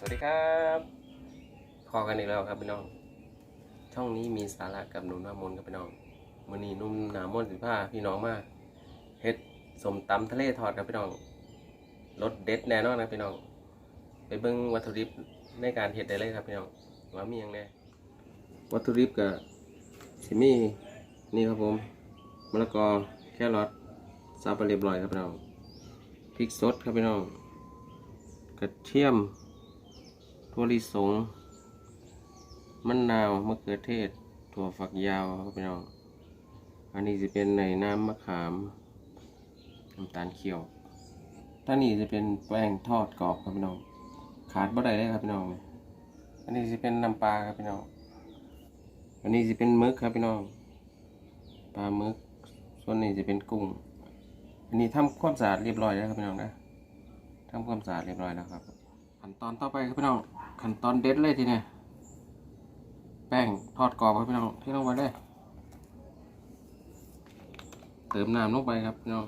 สวัสดีครับพอกันอีกแล้วครับพี่น้อง ช่องนี้มีสาระกับหนุ่มหน้ามนต์ครับพี่น้องวันนี้นุ่มหนามนสิผ้าพี่น้องมากเฮ็ดสมตำทะเลทอดครับพี่น้องรสเด็ดแน่นอนนะพี่น้อง ไปเบิ่งวัตถุดิบในการเฮ็ดได้เลยครับพี่น้องว่ามีอย่างแน่วัตถุดิบกับสิมี่นี่ครับผมมะละกอแครอทสับไปเรียบร้อยครับพี่น้องพริกสดครับพี่น้องกระเทียม ถั่วลิสงมะนาวมะเขือเทศ ถั่วฝักยาวครับพี่น้องอันนี้จะเป็นในน้ำมะขามน้ำตาลเขียวท่านี้จะเป็นแป้งทอดกรอบครับพี่น้อง ขาดบ่ได้เลยครับพี่น้องอันนี้จะเป็นน้ำปลาครับพี่น้องอันนี้จะเป็นมึกครับพี่น้องปลามึก ส่วนนี้จะเป็นกุ้ง อันนี้ทำความสะอาดเรียบร้อยแล้วครับพี่น้องนะทำความสะอาดเรียบร้อยแล้วครับขั้นตอนต่อไปครับพี่น้อง ขั้นตอนเด็ดเลยทีเนี้ยแป้งทอดกรอบครับพี่น้องที่ลงไปเลยเติมน้ำลงไปครับพี่น้อง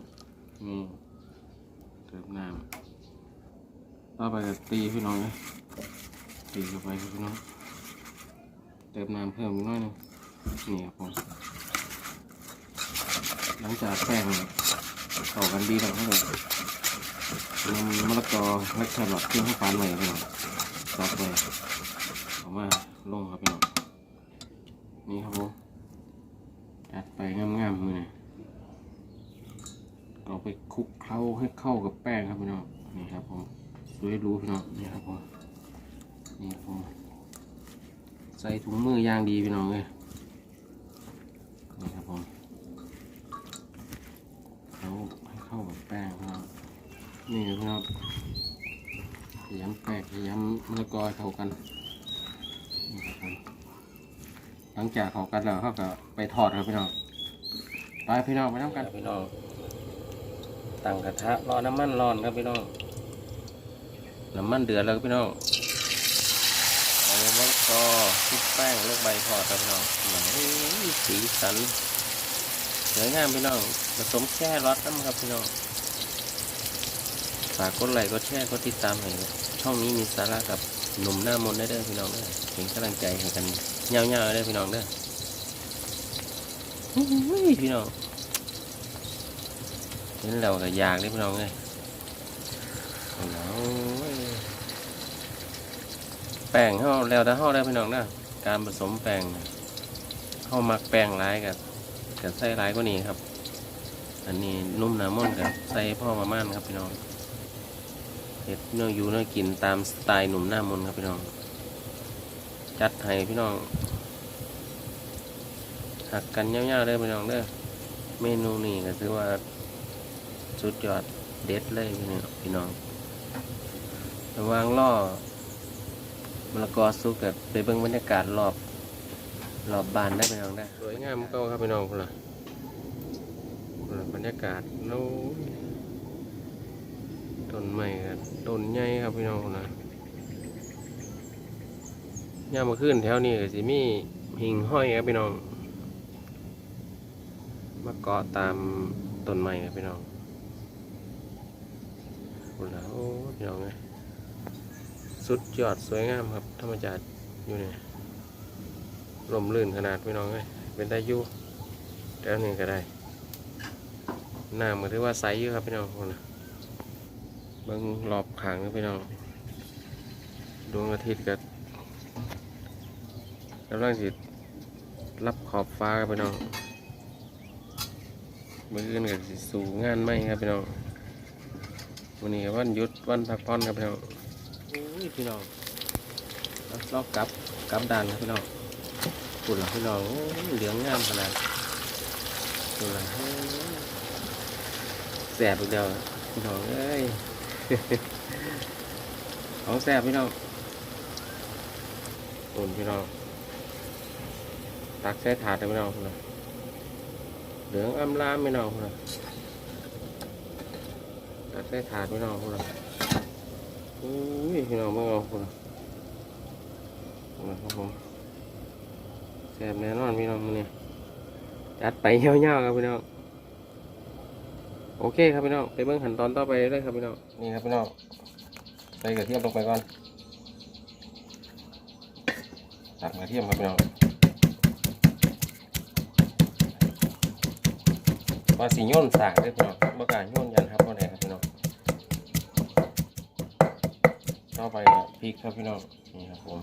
นี่เติมน้ำต่อไปก็ตีพี่น้องเลยตีเข้าไปครับพี่น้องเติมน้ำเพิ่มอีกน้อยนึงนี่ครับผมหลังจากแป้งเข้ากันดีแล้วครับผมนำมะละกอและแครอทที่ให้ฟานใหม่พี่น้อง ซับไปออกมาลงครับพี่น้องนี่ครับผมจัดไปงามๆมือนี่เอาไปคลุกเคล้าให้เข้ากับแป้งครับพี่น้องนี่ครับผมสวยหรู้พี่น้องนี่ครับผมนี่ครับผมใส่ถุงมือยางดีพี่น้องเลยนี่ครับผมเคล้าให้เข้ากับแป้งพี่น้องนี่ครับ ยำแป้งขยำมะละกอเข้ากัน หลังจากเข้ากันแล้วเขาก็ไปทอดครับพี่น้องไปพี่น้องไปน้ำกันพี่น้องตั้งกระทะรอน้ำมันร้อนครับพี่น้องน้ำมันเดือดแล้วครับพี่น้องเอามะละกอคลุกแป้งลงไปทอดครับพี่น้องสีสันสวยงามพี่น้องผสมแค่รสน้ำครับพี่น้องากกดไลค์กดแชร์กดติดตามให้ช่องนี้มีสาระกับหนุ่มหน้ามนได้เด้อพี่น้องเด้อเป็นกำลังใจให้กันเงาๆได้อพี่น้องเด้อพี่น้องเห็นแล้วก็อยากได้พี่น้องเลยแล้วเว้ยแป้งเฮาแล้วแต่เฮาได้พี่น้องนะการผสมแป้งเนี่ยเฮามักแป้งหลายกับกับใส่หลายกว่านี้ครับ อันนี้นุ่มหนามนกับใส่พ่อประมาณครับพี่น้อง เห็ดเนื้ออยู่เนื้อกินตามสไตล์หนุ่มหน้ามนครับพี่น้อง จัดให้พี่น้องหักกันเงี้ยวๆเลยพี่น้องเด้อเมนูนี้ก็ถือว่าสุดยอดเด็ดเลยพี่น้องพี่น้องระวางล่อมะละกอสุกกับไปเบิ่งบรรยากาศรอบรอบบานได้พี่น้องได้สวยงามเก็ครับพี่น้องคุณล่ะคุณล่ะบรรยากาศโน้น ต้นใหม่ครับต้นใหญ่ครับพี่น้องนะย่ามมาขึ้นแถวนี้ก็สิมีหิ่งห้อยครับพี่น้อง มาเกาะตามต้นไม้ครับพี่น้องคุณแล้วโอ้พี่น้องไงสุดยอดสวยงามครับ ธรรมชาติอยู่เนี่ยลมลื่นขนาดพี่น้องไงเป็นได้ยู่แถวนี้ก็ได้น้ำก็ถือว่าใสอยู่ครับพี่น้องคนนะ บิ่งรอบขางนะพี่น้องดวงอาทิตย์ก็กำลังสิรับขอบฟ้าครับพี่น้องเมื่อคืนก็สิสู่งานไหมครับพี่น้องวันนี้ก็วันหยุดวันพักผ่อนครับพี่น้องอุ้ยพี่น้องเอาลอกกลับกลับด้านครับพี่น้องปุ่นหลัพี่น้องโอ้ยเหลืองงามขนาดปุ่นหลัแสบอีกเดียวพี่น้องเอ้ย ของแซ่บพี่น้องตุนพี่น้อง ตักใส่ถาดพี่น้องพุ่นน่ะเหลืองอ้ำล้ามพี่น้องพุ่นน่ะตักใส่ถาดพี่น้องพุ่นน่ะอุ้ยพี่น้องเมื่เอาพุ่นน่ะคนน่ะครับผมแซ่บแน่นอนพี่น้องมื้อนี้จัดไปเหี่ยวๆครับพี่น้อง โอเคครับพี่น้องไปเบิ่งขั้นตอนต่อไปเลยครับพี่น้องนี่ครับพี่น้องใส่กระเทียมลงไปก่อนตักกระเทียมครับพี่น้องว่าสีโย่นสากเลยพี่น้องบ่กาโย่นยันครับบ่ได้ครับพี่น้องต่อไปก็พริกครับพี่น้องนี่ครับผม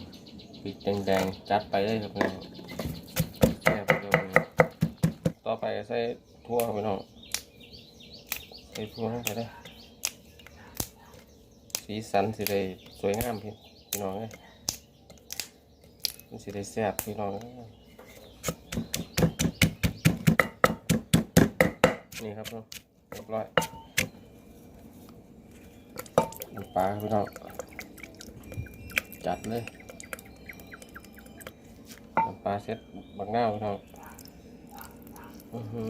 พริกแดงๆจัดไปเลยครับพี่น้องแซ่บครับพี่น้องต่อไปใส่ทั่วครับพี่น้อง ใส่ทั่วลงไปเลยสีสันสิได้สวยงามพี่พี่น้องเอ้ยมันสิได้แซ่บพี่น้องนี่ครับเนาะเรียบร้อยน้ำปลาพี่น้องจัดเลยน้ำปลาเซ็ตบักหน้าพี่น้องอือหื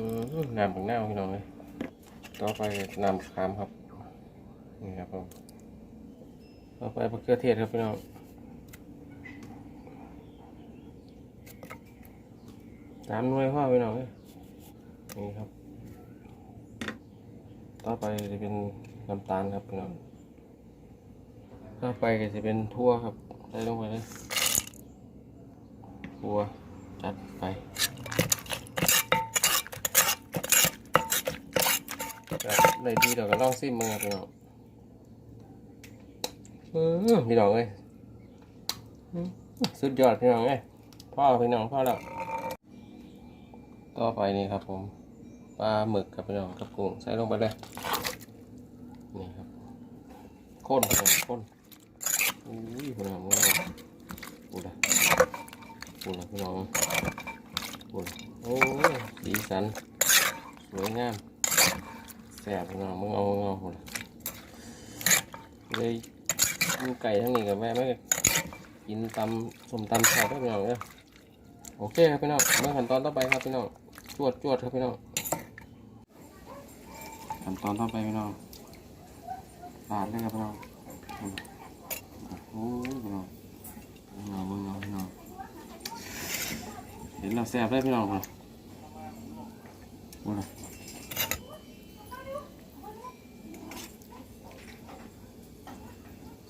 อน้ำบักหน้าพี่น้องเลย ต่อไปนำขามครับ นี่ครับผมต่อไปมะเขือเทศครับพี่น้องตามหน่วยพ่อไปหน่อยนี่ครับ ต่อไปจะเป็นน้ำตาลครับพี่น้องต่อไปก็จะเป็นทั่วครับใส่ลงไปเลยทั่วจัดไป ครับในดีเราก็ลองซิมมือครับพี่น้องอื้อพี่น้องเอ้ยอื้อสุดยอดพี่น้องเอ้ยพ่อพี่น้องพ่อแล้วต่อไปนี่ครับผมปลาหมึกกับพี่น้องกับกุ้งใส่ลงไปเลยนี่ครับข้นพี่น้องข้นอุ้ยพี่น้องมึงเอาปูละปูละพี่น้องปูละโอ้ยสีสันสวยงาม แซ่บพี่น้องมึงเอามึงาปูละเลยกินไก่ทั้งนี้กับแม่ไม่กินตำสมตำแซ่บด้วยพี่น้องเนี่ยโอเคครับพี่น้องเมื่อขั้นตอนต่อไปครับพี่น้องจวดจวดครับพี่น้องขั้นตอนต่อไปพี่น้องปาดเลยครับพี่น้องโอ้ยพี่น้องพี่น้องพี่น้องพี่น้องเห็นแล้วแซ่บเลยพี่น้องพี่น้องโอ้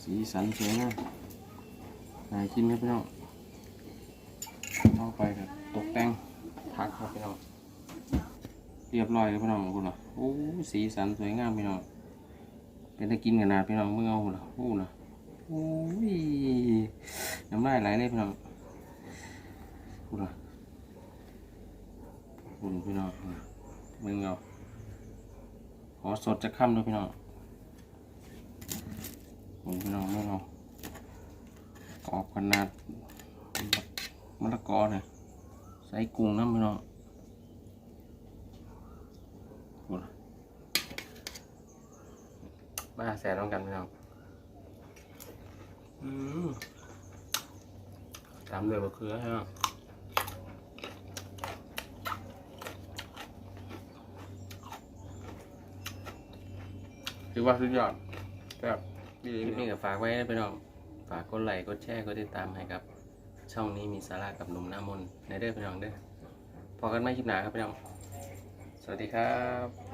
สีสันสวยงามน่ากินครับพี่น้องเข้าไปครับตกแต่งพักครับพี่น้องเรียบร้อยครับพี่น้องคุณเหรอโอ้สีสันสวยงามพี่น้องเป็นได้กินกันนาดพี่น้องเมื่อเอาเหรอโอ้นะโอ้ยน้ำลายไหลเลยพี่น้องคุณเหรอคุณพี่น้องมึงเอาขอสดจะค่ำด้วยพี่น้อง คุณพี่น้องมึงเอากรอบขนาดมะละกอเนี่ยใส่กุ้งน้ำพี่น้องหมดมาแซ่น้องกันพี่น้องอืมตามเลยมะเขือใช่ไหมถือว่าสุดยอดแบบ ดีนี่ก็ฝากไว้นะพี่น้อง ฝากกดไลค์ กดแชร์ กดติดตามให้ครับ ช่องนี้มีสาระกับหนุ่มหน้ามนในเด้อพี่น้องเด้อพอกันไม่คลิปหนาครับพี่น้อง สวัสดีครับ